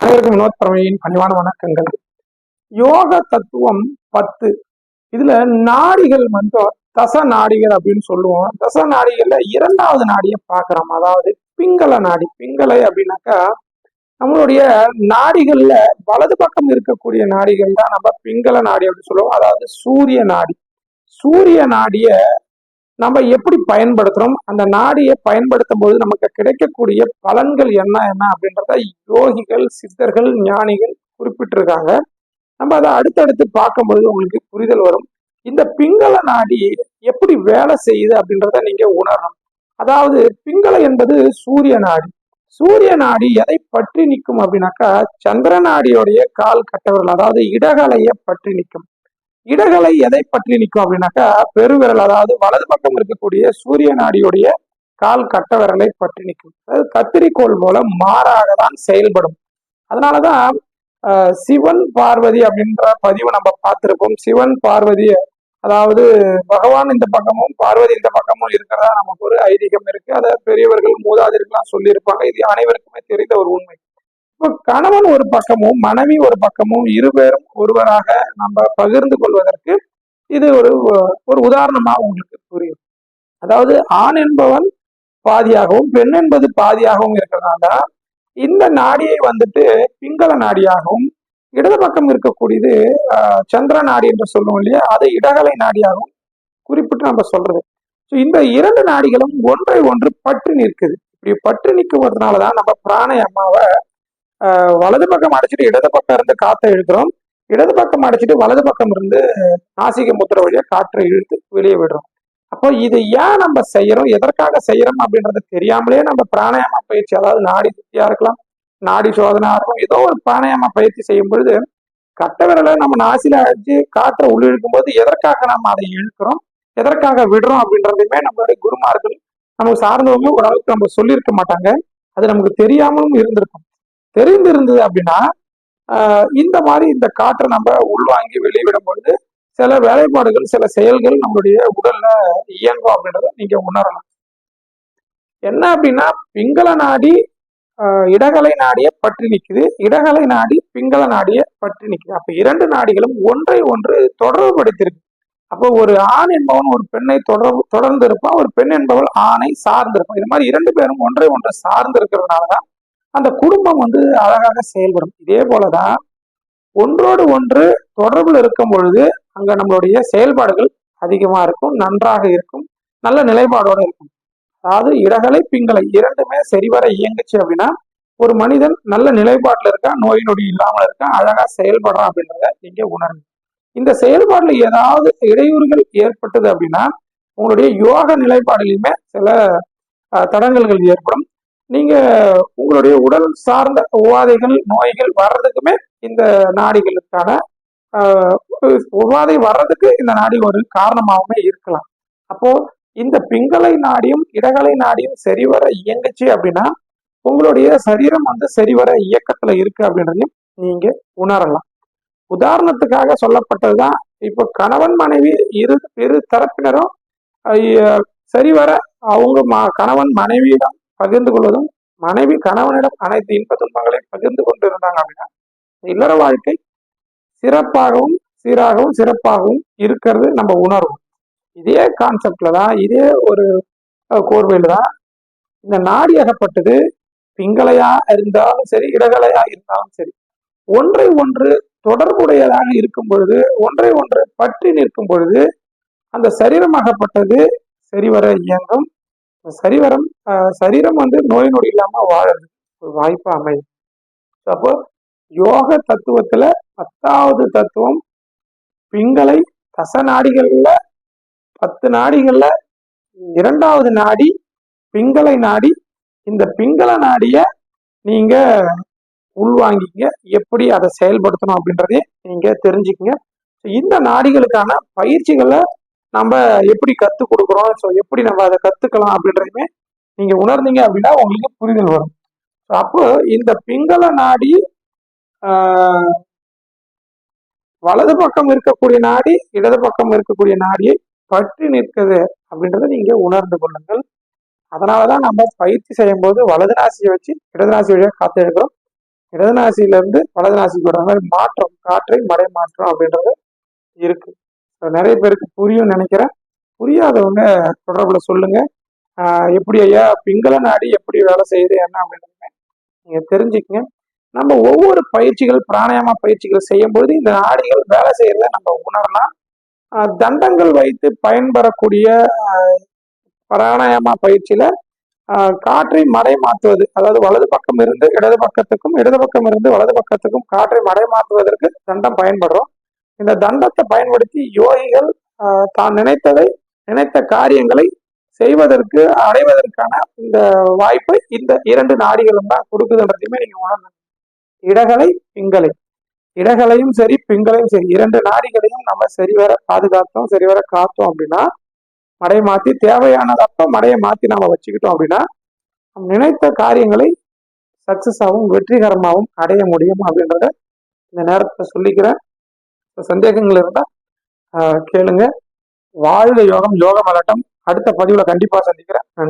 அனைவருக்கும் வினோத் பரமையின் பணிவான வணக்கங்கள். யோக தத்துவம் பத்து. இதுல நாடிகள் வந்து தச நாடிகள் அப்படின்னு சொல்லுவோம். தச நாடிகள்ல இரண்டாவது நாடியை பார்க்கிறோம். அதாவது பிங்கள நாடி. பிங்களை அப்படின்னாக்கா நம்மளுடைய நாடிகள்ல வலது பக்கம் இருக்கக்கூடிய நாடிகள் தான் நம்ம பிங்கள நாடி அப்படின்னு சொல்லுவோம். அதாவது சூரிய நாடி. சூரிய நாடிய நம்ம எப்படி பயன்படுத்துறோம்? அந்த நாடியை பயன்படுத்தும் போது நமக்கு கிடைக்கக்கூடிய பலன்கள் என்ன என்ன அப்படின்றத யோகிகள் சித்தர்கள் ஞானிகள் குறிப்பிட்டிருக்காங்க. நம்ம அதை அடுத்தடுத்து பார்க்கும்போது உங்களுக்கு புரிதல் வரும். இந்த பிங்கள நாடி எப்படி வேலை செய்யுது அப்படின்றத நீங்க உணரணும். அதாவது பிங்கள என்பது சூரிய நாடி. சூரிய நாடி எதை பற்றி நிற்கும் அப்படின்னாக்கா சந்திர நாடியோடைய கால் கட்டவர்கள் அதாவது இடகலையை பற்றி நிற்கும். இடகலை எதை பற்றி நிற்கும் அப்படின்னாக்கா பெருவிரல் அதாவது வலது பக்கம் இருக்கக்கூடிய சூரிய நாடியுடைய கால் கட்ட விரலை பற்றி நிற்கும். அதாவது கத்திரிக்கோள் போல மாறாக தான் செயல்படும். அதனாலதான் சிவன் பார்வதி அப்படின்ற பதிவை நம்ம பார்த்திருப்போம். சிவன் பார்வதி அதாவது பகவான் இந்த பக்கமும் பார்வதி இந்த பக்கமும் இருக்கிறதா நமக்கு ஒரு ஐதீகம் இருக்கு. அதை பெரியவர்கள் மூதாதிர்கள்லாம் சொல்லியிருப்பாங்க. இது அனைவருக்குமே தெரிந்த ஒரு உண்மை. இப்போ கணவன் ஒரு பக்கமும் மனைவி ஒரு பக்கமும் இருபேரும் ஒருவராக நம்ம பகிர்ந்து கொள்வதற்கு இது ஒரு ஒரு உதாரணமாக உங்களுக்கு புரியும். அதாவது ஆண் என்பவன் பாதியாகவும் பெண் என்பது பாதியாகவும் இருக்கிறதுனால இந்த நாடியை வந்துட்டு பிங்கள நாடியாகவும் இடது பக்கம் இருக்கக்கூடியது சந்திர நாடி என்று சொல்லுவோம் இல்லையா? அது இடகலை நாடியாகவும் குறிப்பிட்டு நம்ம சொல்றது. ஸோ இந்த இரண்டு நாடிகளும் ஒன்றை ஒன்று பற்றி நிற்குது. இப்படி பற்றி நிற்குவதனாலதான் நம்ம பிராணயமாவை வலது பக்கம் அடைச்சிட்டு இடது பக்கம் இருந்து காற்றை இழுக்கிறோம். இடது பக்கம் அடைச்சிட்டு வலது பக்கம் இருந்து நாசிக முத்திரை வழியாக காற்றை இழுத்து வெளியே விடுறோம். அப்போ இது ஏன் நம்ம செய்யறோம்? எதற்காக செய்யறோம் அப்படின்றது தெரியாமலே நம்ம பிராணாயாம பயிற்சி அதாவது நாடி சுத்தியா இருக்கலாம் நாடி சோதனா இருக்கும் ஏதோ ஒரு பிராணாயாம பயிற்சி செய்யும் பொழுது கட்ட விரலை நம்ம நாசில அடிச்சு காற்றை உள்ளிழுக்கும் போது எதற்காக நம்ம அதை இழுக்கிறோம்? எதற்காக விடுறோம் அப்படின்றதுமே நம்மளுடைய குருமார்கள் நமக்கு சார்ந்தவங்க ஓரளவுக்கு நம்ம சொல்லியிருக்க மாட்டாங்க. அது நமக்கு தெரியாமலும் இருந்திருக்கும். தெரிந்திருந்தது அப்படின்னா ஆஹ் இந்த மாதிரி இந்த காற்றை நம்ம உள்வாங்கி வெளியிடும் பொழுது சில வேலைப்பாடுகள் சில செயல்கள் நம்மளுடைய உடல்ல இயங்கும் அப்படின்றத நீங்க உணரலாம். என்ன அப்படின்னா பிங்கள நாடி இடகலை நாடியை பற்றி நிக்குது. இடகலை நாடி பிங்கள நாடியை பற்றி நிற்குது அப்ப இரண்டு நாடிகளும் ஒன்றை ஒன்று தொடர்பு படுத்திருக்கு அப்போ ஒரு ஆண் என்பவன் ஒரு பெண்ணை தொடர்பு தொடர்ந்து இருப்பான் ஒரு பெண் என்பவள் ஆணை சார்ந்திருப்பான். இது மாதிரி இரண்டு பேரும் ஒன்றை ஒன்று சார்ந்து இருக்கிறதுனாலதான் அந்த குடும்பம் வந்து அழகாக செயல்படும். இதே போலதான் ஒன்றோடு ஒன்று தொடர்பில் இருக்கும் பொழுது அங்க நம்மளுடைய செயல்பாடுகள் அதிகமா இருக்கும் நன்றாக இருக்கும் நல்ல நிலைப்பாடோட இருக்கும். அதாவது இடகலை பிங்களை இரண்டுமே சரிவர இயங்குச்சு அப்படின்னா ஒரு மனிதன் நல்ல நிலைப்பாட்டில் இருக்கான் நோய் நொடி இல்லாமல் இருக்கான் அழகா செயல்படுறான் அப்படின்றத நீங்க உணருங்க இந்த செயல்பாடுல ஏதாவது இடையூறுகள் ஏற்பட்டது அப்படின்னா உங்களுடைய யோக நிலைப்பாடுலையுமே சில தடங்கல்கள் ஏற்படும். நீங்க உங்களுடைய உடல் சார்ந்த உபாதைகள் நோய்கள் வர்றதுக்குமே இந்த நாடிகளுக்கான உபாதை வர்றதுக்கு இந்த நாடி ஒரு காரணமாகவுமே இருக்கலாம். அப்போ இந்த பிங்களை நாடியும் இடகலை நாடியும் சரிவர இயங்குச்சு அப்படின்னா உங்களுடைய சரீரம் வந்து சரிவர இயக்கத்துல இருக்கு அப்படின்றதையும் நீங்க உணரலாம். உதாரணத்துக்காக சொல்லப்பட்டதுதான் இப்போ கணவன் மனைவி இரு இரு தரப்பினரும் சரிவர அவங்க ம- கணவன் மனைவியிடம் பகிர்ந்து கொள்வதும் மனைவி கணவனிடம் அனைத்து இன்ப துன்பங்களையும் பகிர்ந்து கொண்டு இருந்தாங்க அப்படின்னா இல்லற வாழ்க்கை சிறப்பாகவும் சீராகவும் சிறப்பாகவும் இருக்கிறது நம்ம உணர்வோம் இதே கான்செப்ட்ல தான் இதே ஒரு கோர்வையில் கோர்வையில தான் இந்த நாடியகப்பட்டது பிங்களையா இருந்தாலும் சரி இடகலையா இருந்தாலும் சரி ஒன்றை ஒன்று தொடர்புடையதாக இருக்கும் பொழுது ஒன்றை ஒன்று பற்றி நிற்கும் பொழுது அந்த சரீரமாகப்பட்டது சரிவர இயங்கும். சரிவரம் சரீரம் வந்து நோய் நொடி இல்லாம வாழறது ஒரு வாய்ப்பு அமையும். அப்போ யோக தத்துவத்துல பத்தாவது தத்துவம் பிங்களை தச நாடிகள்ல பத்து நாடிகள்ல இரண்டாவது நாடி பிங்களை நாடி இந்த பிங்கள நாடிய நீங்க உள்வாங்கிங்க எப்படி அதை செயல்படுத்தணும் அப்படின்றதையும் நீங்க தெரிஞ்சுக்கங்க. இந்த நாடிகளுக்கான பயிற்சிகளை நம்ம எப்படி கத்து கொடுக்குறோம்? ஸோ எப்படி நம்ம அதை கத்துக்கலாம் அப்படின்றதுமே நீங்க உணர்ந்தீங்க அப்படின்னா உங்களுக்கு புரிதல் வரும். ஸோ அப்போ இந்த பிங்கள நாடி வலது பக்கம் இருக்கக்கூடிய நாடி இடது பக்கம் இருக்கக்கூடிய நாடியை பற்றி நிற்குது அப்படின்றத நீங்க உணர்ந்து கொள்ளுங்கள். அதனாலதான் நம்ம பயிற்சி செய்யும் போது வலது நாசியை வச்சு இடது நாசி வழியாக காத்து எடுக்கிறோம் இடது நாசியில இருந்து வலது நாசிக்கு மாதிரி மாற்றம் காற்றை மடை மாற்றம் அப்படின்றது இருக்கு. நிறைய பேருக்கு புரியும் நினைக்கிறேன். புரியாதவங்க தொடர்புல சொல்லுங்க. எப்படி ஐயா பிங்கள நாடி எப்படி வேலை செய்யுது என்ன அப்படின்னு நீங்க தெரிஞ்சுக்கங்க. நம்ம ஒவ்வொரு பயிற்சிகள் பிராணாயாம பயிற்சிகள் செய்யும்போது இந்த நாடிகள் வேலை செய்யறத நம்ம உணரலாம். தண்டங்கள் வைத்து பயன்பெறக்கூடிய பிராணாயாம பயிற்சியில காற்றை மடை மாற்றுவது அதாவது வலது பக்கம் இருந்து இடது பக்கத்துக்கும் இடது பக்கம் இருந்து வலது பக்கத்துக்கும் காற்றை மடை மாற்றுவதற்கு தண்டம் பயன்படுறோம். இந்த தண்டத்தை பயன்படுத்தி யோகிகள் தான் நினைத்ததை நினைத்த காரியங்களை செய்வதற்கு அடைவதற்கான இந்த வாய்ப்பை இந்த இரண்டு நாடிகளும் தான் கொடுக்குதுன்றதையுமே நீங்க உணரணும். இடகலை பிங்களை. இடகளையும் சரி பிங்களையும் சரி இரண்டு நாடிகளையும் நம்ம சரிவர பாதுகாத்தோம் சரிவர காத்தோம் அப்படின்னா மடையை மாத்தி தேவையானதப்ப மடையை மாத்தி நாம வச்சுக்கிட்டோம் அப்படின்னா நினைத்த காரியங்களை சக்சஸ் ஆகும் வெற்றிகரமாகவும் அடைய முடியும் அப்படின்றத இந்த நேரத்தை சொல்லிக்கிறேன். சந்தேகங்கள் இருந்தா கேளுங்க. வாழ்க யோகம் யோகம் அலட்டம். அடுத்த பதிவுல கண்டிப்பா சந்திக்கிறேன்.